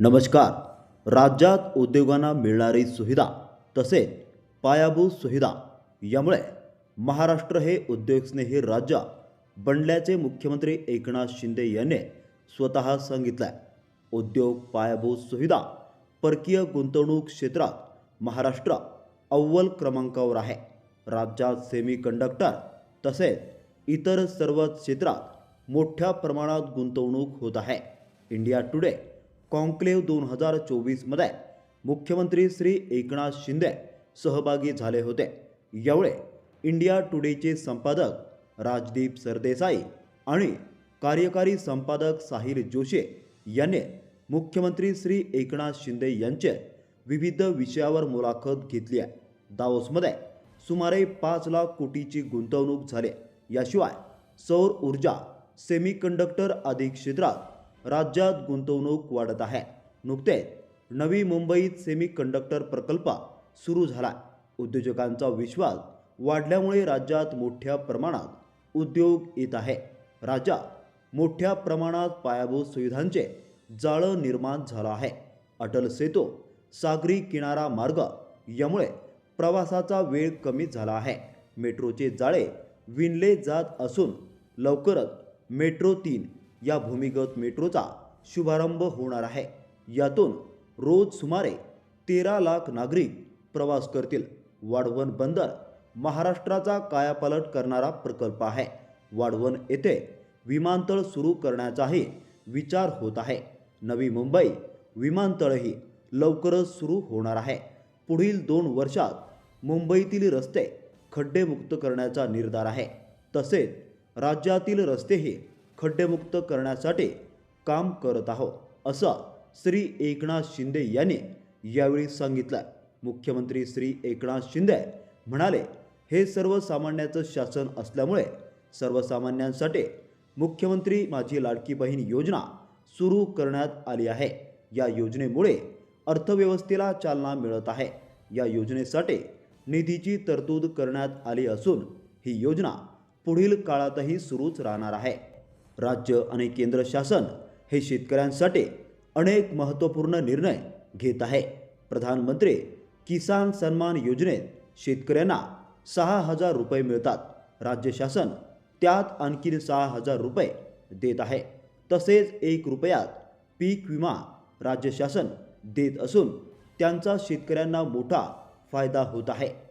नमस्कार. राज्यात उद्योगांना मिळणारी सुविधा तसेच पायाभूत सुविधा यामुळे महाराष्ट्र हे उद्योगस्नेही राज्य बनल्याचे मुख्यमंत्री एकनाथ शिंदे यांनी स्वतः सांगितलं आहे उद्योग पायाभूत सुविधा परकीय गुंतवणूक क्षेत्रात महाराष्ट्र अव्वल क्रमांकावर आहे. राज्यात सेमी कंडक्टर तसेच इतर सर्वच क्षेत्रात मोठ्या प्रमाणात गुंतवणूक होत आहे. इंडिया टुडे कॉन्क्लेव्ह दोन हजार चोवीसमध्ये मुख्यमंत्री श्री एकनाथ शिंदे सहभागी झाले होते. यावेळी इंडिया टुडेचे संपादक राजदीप सरदेसाई आणि कार्यकारी संपादक साहिल जोशी यांनी मुख्यमंत्री श्री एकनाथ शिंदे यांचे विविध विषयावर मुलाखत घेतली आहे. दावोसमध्ये सुमारे पाच लाख कोटीची गुंतवणूक झाली. याशिवाय सौर ऊर्जा सेमीकंडक्टर आदी क्षेत्रात राज्यात गुंतवणूक वाढत आहे. नुकतेच नवी मुंबईत सेमी कंडक्टर प्रकल्प सुरू झाला उद्योजकांचा विश्वास वाढल्यामुळे राज्यात मोठ्या प्रमाणात उद्योग येत आहे. राज्यात मोठ्या प्रमाणात पायाभूत सुविधांचे जाळं निर्माण झालं आहे. अटल सेतू सागरी किनारा मार्ग यामुळे प्रवासाचा वेळ कमी झाला आहे. मेट्रोचे जाळे विणले जात असून लवकरच मेट्रो तीन या भूमिगत मेट्रोचा शुभारंभ होणार आहे. यातून रोज सुमारे तेरा लाख नागरिक प्रवास करतील. वाढवण बंदर महाराष्ट्राचा कायापालट करणारा प्रकल्प आहे. वाढवण येथे विमानतळ सुरू करण्याचाही विचार होत आहे. नवी मुंबई विमानतळही लवकरच सुरू होणार आहे. पुढील दोन वर्षात मुंबईतील रस्ते खड्डेमुक्त करण्याचा निर्धार आहे. तसेच राज्यातील रस्तेही खड्डेमुक्त करण्यासाठी काम करत आहोत असं श्री एकनाथ शिंदे यांनी यावेळी सांगितलं मुख्यमंत्री श्री एकनाथ शिंदे म्हणाले हे सर्वसामान्याचं शासन असल्यामुळे सर्वसामान्यांसाठी मुख्यमंत्री माझी लाडकी बहीण योजना सुरू करण्यात आली आहे. या योजनेमुळे अर्थव्यवस्थेला चालना मिळत आहे. या योजनेसाठी निधीची तरतूद करण्यात आली असून ही योजना पुढील काळातही सुरूच राहणार आहे. राज्य आणि केंद्र शासन हे शेतकऱ्यांसाठी अनेक महत्त्वपूर्ण निर्णय घेत आहे. प्रधानमंत्री किसान सन्मान योजनेत शेतकऱ्यांना सहा हजार रुपये मिळतात. राज्य शासन त्यात आणखीन सहा हजार रुपये देत आहे. तसेच एक रुपयात पीक विमा राज्य शासन देत असून त्यांचा शेतकऱ्यांना मोठा फायदा होत आहे.